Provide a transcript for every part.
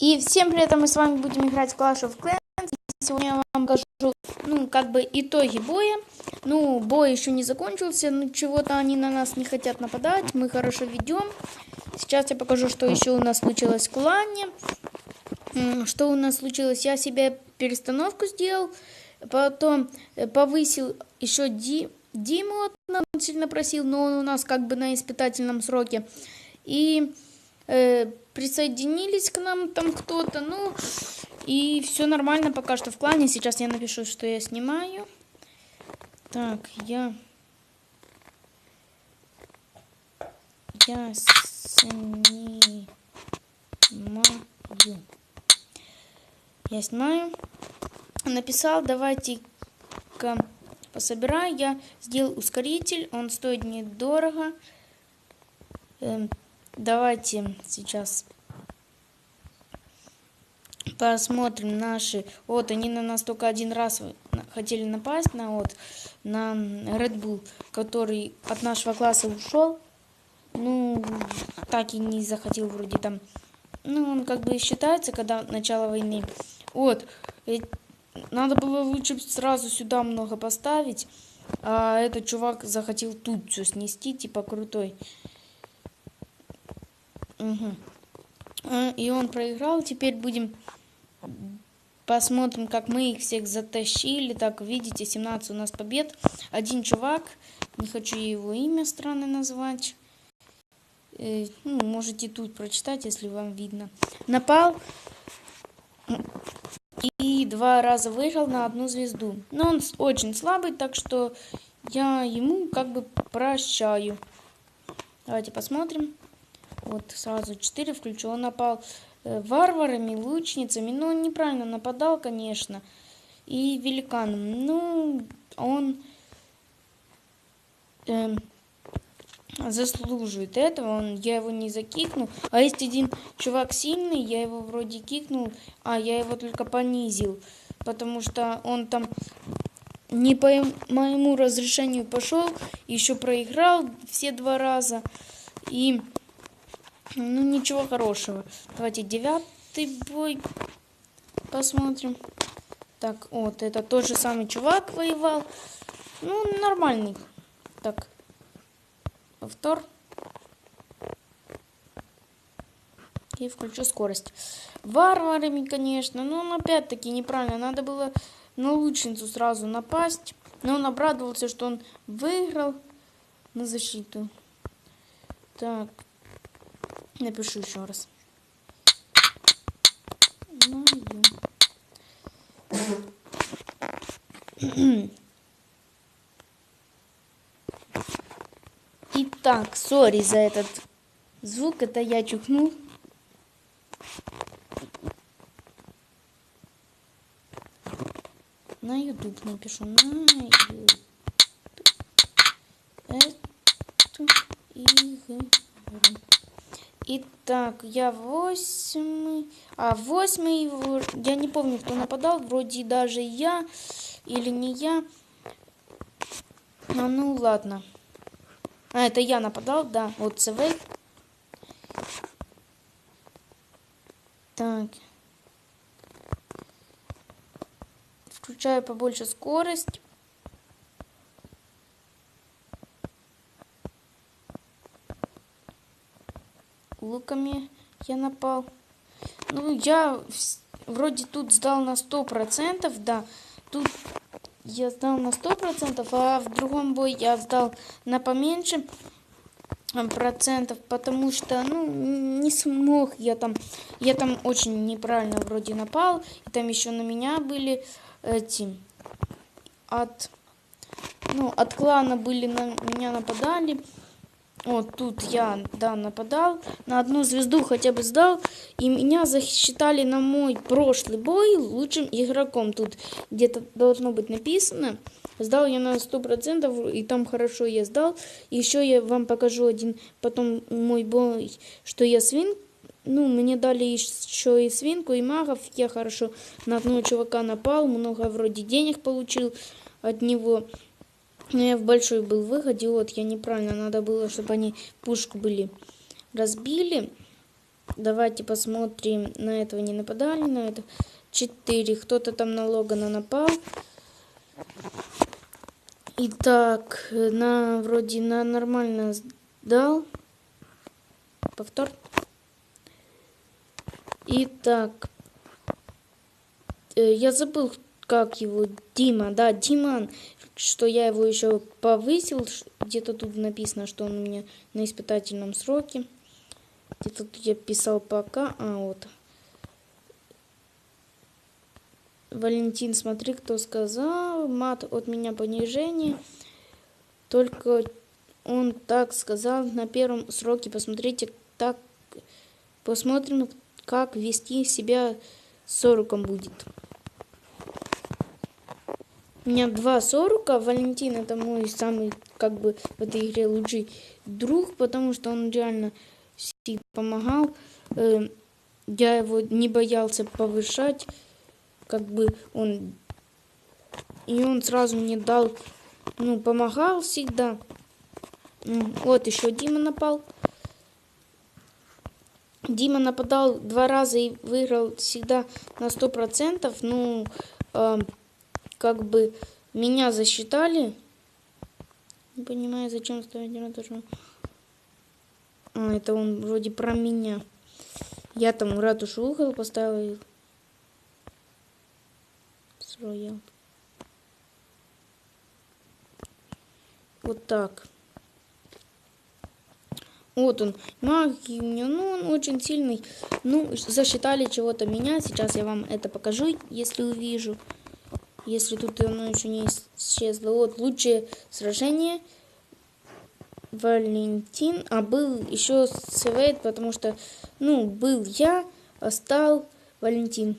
И всем привет, а мы с вами будем играть в Clash of Clans. Сегодня я вам покажу, ну, как бы итоги боя. Ну, бой еще не закончился, но чего-то они на нас не хотят нападать. Мы хорошо ведем. Сейчас я покажу, что еще у нас случилось в клане. Что у нас случилось? Я себе перестановку сделал, потом э, повысил еще Ди, Диму, он сильно просил, но он у нас как бы на испытательном сроке. И э, присоединились к нам там кто-то, ну, и все нормально пока что в клане. Сейчас я напишу, что я снимаю. Так, я... Я снимаю. Я снимаю. Написал, давайте-ка пособираю. Я сделал ускоритель, он стоит недорого. Давайте сейчас посмотрим наши. Вот они на нас только один раз хотели напасть на вот на Red Bull, который от нашего класса ушел. Ну, так и не захотел вроде там. Ну, он как бы считается, когда начало войны. Вот. э, Надо было лучше сразу сюда много поставить. А этот чувак захотел тут все снести, типа крутой. А, И он проиграл. Теперь будем посмотрим, как мы их всех затащили. Так, видите, 17 у нас побед. Один чувак, не хочу его имя странно назвать. Э, ну, можете тут прочитать, если вам видно. Напал и два раза выиграл на одну звезду. Но он очень слабый, так что я ему как бы прощаю. Давайте посмотрим. Вот сразу 4 включу. Он напал э, варварами, лучницами. Ну, он неправильно нападал, конечно. И великаном. Ну, он эм, заслуживает этого. Он, я его не закикнул. А есть один чувак сильный, я его вроде кикнул, а я его только понизил. Потому что он там не по моему разрешению пошел, еще проиграл все два раза. И ну, ничего хорошего. Давайте девятый бой посмотрим. Так, вот, это тот же самый чувак воевал. Ну, нормальный. Так, повтор. И включу скорость. Варварами, конечно. Но он опять-таки неправильно. Надо было на лучницу сразу напасть. Но он обрадовался, что он выиграл на защиту. Так, Напишу еще раз. Мою. Итак, сори за этот звук, это я чухнул. На YouTube напишу. На YouTube. Итак, я восьмый. А, восьмый, его- я не помню, кто нападал. Вроде даже я или не я. А, ну ладно. А, это я нападал, да. Вот ЦВ. Так. Включаю побольше скорость. Луками я напал. Ну, я вроде тут сдал на сто процентов, да. Тут я сдал на сто процентов, а в другом бой я сдал на поменьше процентов, потому что, ну, не смог я там, я там очень неправильно вроде напал, и там еще на меня были эти от, ну, от клана были на меня нападали, вот тут я, да, нападал, на одну звезду хотя бы сдал, и меня засчитали на мой прошлый бой лучшим игроком. Тут где-то должно быть написано. Сдал я на 100%, и там хорошо я сдал. Еще я вам покажу один потом мой бой, что я свин. Ну, мне дали еще и свинку, и магов. Я хорошо на одного чувака напал, много вроде денег получил от него. Но я в большой был выходе, вот я неправильно, надо было, чтобы они пушку были разбили. Давайте посмотрим. На этого не нападали, на это 4. Кто-то там на Логана напал. Итак, на вроде на нормально сдал. Повтор. Итак, э, я забыл, как его, Дима, да, Диман, что я его еще повысил, где-то тут написано, что он у меня на испытательном сроке. Где-то тут я писал пока, а вот. Валентин, смотри, кто сказал, мат от меня понижение. Только он так сказал на первом сроке, посмотрите, так, посмотрим, как вести себя с сороком будет. У меня два сорока. Валентин это мой самый, как бы, в этой игре лучший друг, потому что он реально всегда помогал. Эм, я его не боялся повышать. Как бы он... И он сразу мне дал, ну, помогал всегда. Вот еще Дима напал. Дима нападал два раза и выиграл всегда на сто процентов. Ну, э, как бы меня засчитали. Не понимаю, зачем ставить ратушу. А, это он вроде про меня. Я там ратушу угол поставил. Строил. Вот так. Вот он, меня, ну он очень сильный. Ну, засчитали чего-то меня. Сейчас я вам это покажу, если увижу. Если тут оно еще не исчезло. Вот, лучшее сражение. Валентин. А был еще Свейт, потому что, ну, был я, а стал Валентин.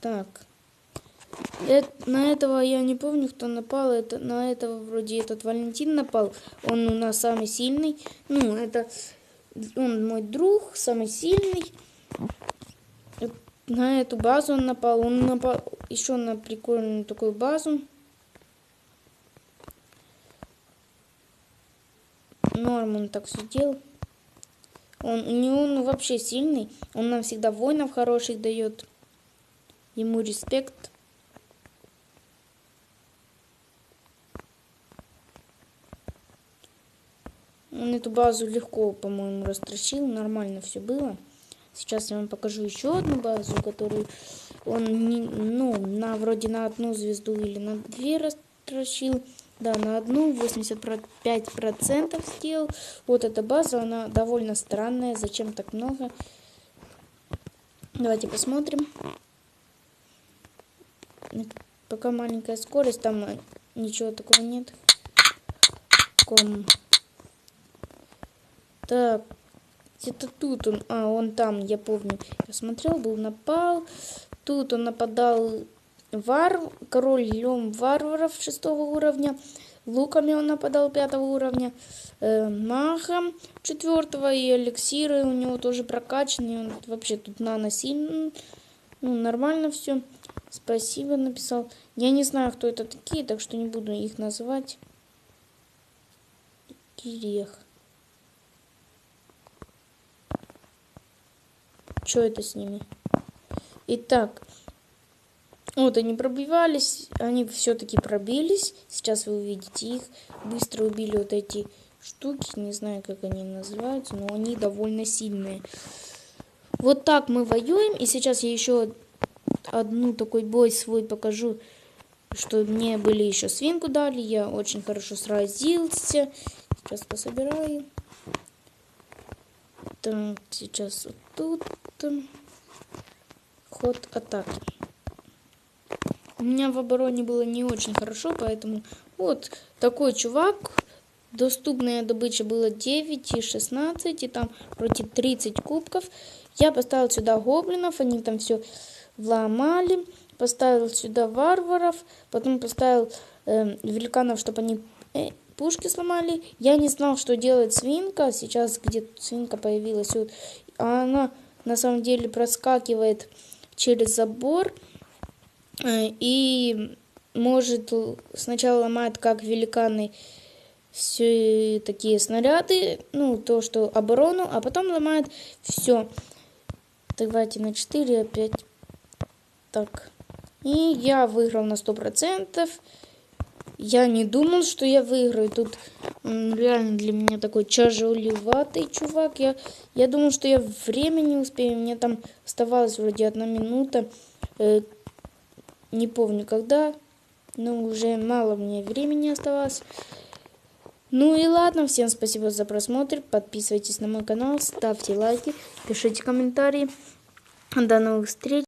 Так. Это, на этого я не помню, кто напал. Это, на этого вроде этот Валентин напал. Он у нас самый сильный. Ну, это он мой друг, самый сильный. На эту базу он напал. Он напал еще на прикольную такую базу. Норм он так все делал. Он, него он вообще сильный. Он нам всегда воинов хороших дает. Ему респект. Он эту базу легко, по-моему, растращил. Нормально все было. Сейчас я вам покажу еще одну базу, которую он не, ну, на вроде на одну звезду или на две растращил. Да, на одну 85% сделал. Вот эта база, она довольно странная. Зачем так много? Давайте посмотрим. Пока маленькая скорость, там ничего такого нет. Ком. Так, где-то тут он, а, он там, я помню. Я смотрел, был напал. Тут он нападал вар, король лем варваров шестого уровня. Луками он нападал пятого уровня. Э, махом четвертого и эликсиры у него тоже прокачанные. Он вообще тут наносил. Ну, нормально все. Спасибо, написал. Я не знаю, кто это такие, так что не буду их называть. Кирех. Что это с ними? Итак, вот они пробивались, они все-таки пробились. Сейчас вы увидите их. Быстро убили вот эти штуки, не знаю, как они называются, но они довольно сильные. Вот так мы воюем, и сейчас я еще одну такой бой свой покажу, что мне были еще свинку дали, я очень хорошо сразился. Сейчас пособираю. Так, сейчас вот тут ход атаки. У меня в обороне было не очень хорошо, поэтому вот такой чувак. Доступная добыча было 9 и 16, и там вроде 30 кубков. Я поставил сюда гоблинов, они там все вломали. Поставил сюда варваров, потом поставил э, великанов, чтобы они э, пушки сломали. Я не знал, что делает свинка. Сейчас где-то свинка появилась. Вот. А она на самом деле проскакивает через забор э, и может сначала ломает как великаны все такие снаряды, ну, то, что оборону, а потом ломает все. Давайте на 4 опять. Так. И я выиграл на 100%. Я не думал, что я выиграю. Тут реально для меня такой тяжелеватый чувак. Я, я думал, что я время не успею. Мне там оставалось вроде одна минута. Э, не помню когда. Но уже мало мне времени оставалось. Ну и ладно, всем спасибо за просмотр. Подписывайтесь на мой канал, ставьте лайки, пишите комментарии. До новых встреч.